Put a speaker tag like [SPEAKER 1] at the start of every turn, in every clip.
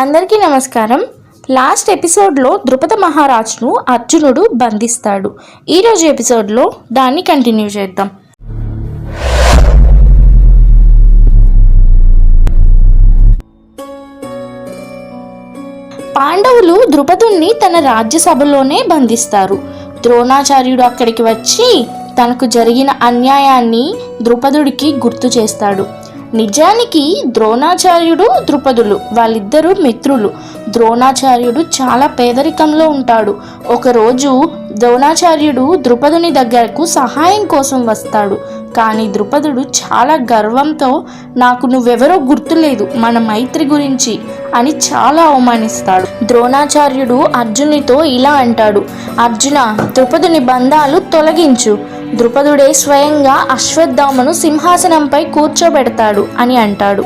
[SPEAKER 1] అందరికీ నమస్కారం. లాస్ట్ ఎపిసోడ్లో ద్రుపద మహారాజ్ను అర్జునుడు బంధిస్తాడు. ఈరోజు ఎపిసోడ్లో దాన్ని కంటిన్యూ చేద్దాం. పాండవులు ద్రుపదుణ్ణి తన రాజ్యసభలోనే బంధిస్తారు. ద్రోణాచార్యుడు అక్కడికి వచ్చి తనకు జరిగిన అన్యాయాన్ని ద్రుపదుడికి గుర్తు చేస్తాడు. నిజానికి ద్రోణాచార్యుడు ద్రుపదులు వాళ్ళిద్దరూ మిత్రులు. ద్రోణాచార్యుడు చాలా పేదరికంలో ఉంటాడు. ఒకరోజు ద్రోణాచార్యుడు ద్రుపదుని దగ్గరకు సహాయం కోసం వస్తాడు. కానీ ద్రుపదుడు చాలా గర్వంతో నాకు నువ్వెవరో గుర్తులేదు మన మైత్రి గురించి అని చాలా అవమానిస్తాడు. ద్రోణాచార్యుడు అర్జునితో ఇలా అంటాడు అర్జున ద్రుపదుని బంధాలు తొలగించు. ద్రుపదుడే స్వయంగా అశ్వత్థామను సింహాసనంపై కూర్చోబెడతాడు అని అంటాడు.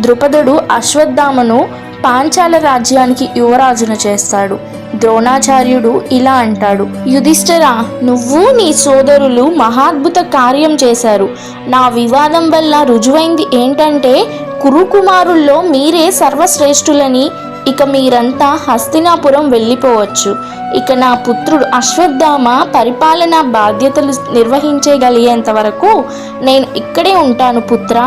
[SPEAKER 1] ద్రుపదుడు అశ్వత్థామను పాంచాల రాజ్యానికి యువరాజును చేస్తాడు. ద్రోణాచార్యుడు ఇలా అంటాడు. యుధిష్ఠరా నువ్వు నీ సోదరులు మహాద్భుత కార్యం చేశారు. నా వివాదం వల్ల రుజువైంది ఏంటంటే కురుకుమారుల్లో మీరే సర్వశ్రేష్ఠులని ఇక మీరంతా హస్తినాపురం వెళ్ళిపోవచ్చు. ఇక నా పుత్రుడు అశ్వత్థామ పరిపాలనా బాధ్యతలు నిర్వహించగలిగేంత వరకు నేను ఇక్కడే ఉంటాను పుత్ర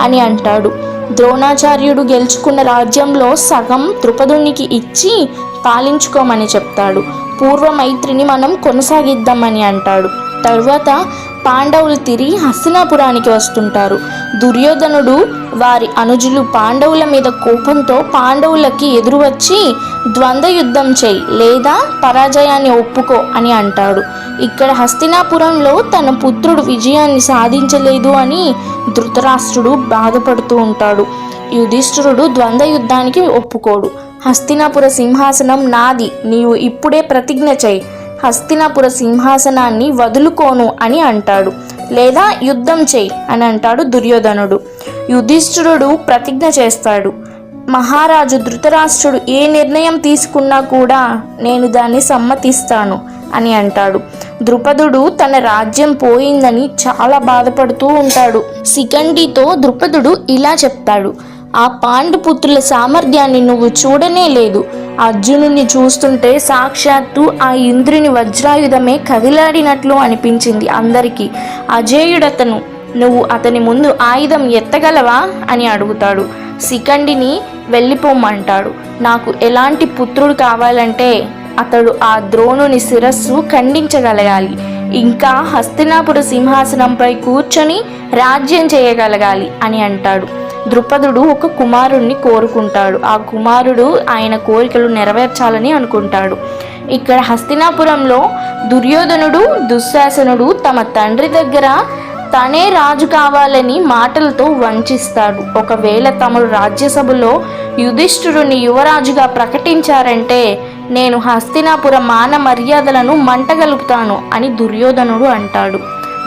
[SPEAKER 1] అని అంటాడు. ద్రోణాచార్యుడు గెలుచుకున్న రాజ్యంలో సగం ద్రుపదునికి ఇచ్చి పాలించుకోమని చెప్తాడు. పూర్వ మైత్రిని మనం కొనసాగిద్దామని అంటాడు. తరువాత పాండవులు తిరిగి హస్తినాపురానికి వస్తుంటారు. దుర్యోధనుడు వారి అనుజులు పాండవుల మీద కోపంతో పాండవులకి ఎదురు వచ్చి ద్వంద్వ యుద్ధం చేయి లేదా పరాజయాన్ని ఒప్పుకో అని అంటాడు. ఇక్కడ హస్తినాపురంలో తన పుత్రుడు విజయాన్ని సాధించలేదు అని ధృతరాష్ట్రుడు బాధపడుతూ ఉంటాడు. యుధిష్ఠిరుడు ద్వంద్వ యుద్ధానికి ఒప్పుకోడు. హస్తినాపుర సింహాసనం నాది నీవు ఇప్పుడే ప్రతిజ్ఞ చేయి హస్తినాపుర సింహాసనాన్ని వదులుకోను అని అంటాడు. లేదా యుద్ధం చేయి అని అంటాడు దుర్యోధనుడు. యుధిష్ఠిరుడు ప్రతిజ్ఞ చేస్తాడు. మహారాజు ధృతరాష్ట్రుడు ఏ నిర్ణయం తీసుకున్నా కూడా నేను దాన్ని సమ్మతిస్తాను అని అంటాడు. ద్రుపదుడు తన రాజ్యం పోయిందని చాలా బాధపడుతూ ఉంటాడు. శిఖండితో ద్రుపదుడు ఇలా చెప్తాడు. ఆ పాండుపుత్రుల సామర్థ్యాన్ని నువ్వు చూడనే లేదు. అర్జునుని చూస్తుంటే సాక్షాత్తు ఆ ఇంద్రుని వజ్రాయుధమే కదిలాడినట్లు అనిపించింది అందరికీ. అజేయుడతను నువ్వు అతని ముందు ఆయుధం ఎత్తగలవా? అని అడుగుతాడు. శిఖండిని వెళ్ళిపోమంటాడు. నాకు ఎలాంటి పుత్రుడు కావాలంటే అతడు ఆ ద్రోణుని శిరస్సు ఖండించగలగాలి. ఇంకా హస్తినాపుర సింహాసనంపై కూర్చొని రాజ్యం చేయగలగాలి అని అంటాడు. ద్రుపదుడు ఒక కుమారుణ్ణి కోరుకుంటాడు. ఆ కుమారుడు ఆయన కోరికలు నెరవేర్చాలని అనుకుంటాడు. ఇక్కడ హస్తినాపురంలో దుర్యోధనుడు దుశ్శాసనుడు తమ తండ్రి దగ్గర తనే రాజు కావాలని మాటలతో వంచిస్తాడు. ఒకవేళ తమరు రాజ్యసభలో యుధిష్ఠిరుని యువరాజుగా ప్రకటించారంటే నేను హస్తినాపుర మాన మర్యాదలను మంటగలుపుతాను అని దుర్యోధనుడు అంటాడు.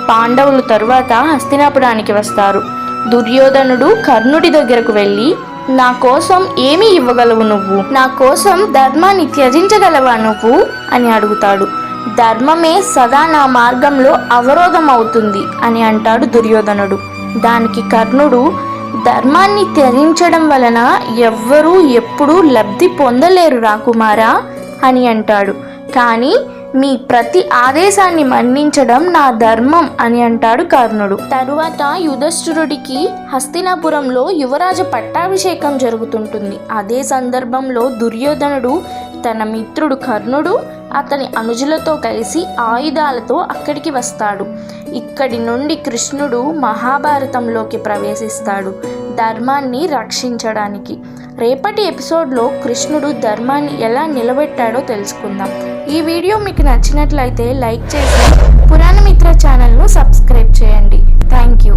[SPEAKER 1] పాండవులు తరువాత హస్తినాపురానికి వస్తారు. దుర్యోధనుడు కర్ణుడి దగ్గరకు వెళ్ళి నా కోసం ఏమి ఇవ్వగలవు నువ్వు? నా కోసం ధర్మాన్ని త్యజించగలవా నువ్వు? అని అడుగుతాడు. ధర్మమే సదా నా మార్గంలో అవరోధం అవుతుంది అని అంటాడు దుర్యోధనుడు. దానికి కర్ణుడు ధర్మాన్ని త్యజించడం వలన ఎవ్వరూ ఎప్పుడూ లబ్ధి పొందలేరు రాకుమారా అని అంటాడు. కానీ మీ ప్రతి ఆదేశాన్ని మన్నించడం నా ధర్మం అని అంటాడు కర్ణుడు. తరువాత యుధష్ఠురుడికి హస్తినాపురంలో యువరాజ పట్టాభిషేకం జరుగుతుంటుంది. అదే సందర్భంలో దుర్యోధనుడు తన మిత్రుడు కర్ణుడు అతని అనుజులతో కలిసి ఆయుధాలతో అక్కడికి వస్తాడు. ఇక్కడి నుండి కృష్ణుడు మహాభారతంలోకి ప్రవేశిస్తాడు ధర్మాన్ని రక్షించడానికి. రేపటి ఎపిసోడ్లో కృష్ణుడు ధర్మాన్ని ఎలా నిలబెట్టాడో తెలుసుకుందాం. ఈ వీడియో మీకు నచ్చినట్లయితే లైక్ చేసి పురాణమిత్ర ఛానల్ను సబ్స్క్రైబ్ చేయండి. Thank you.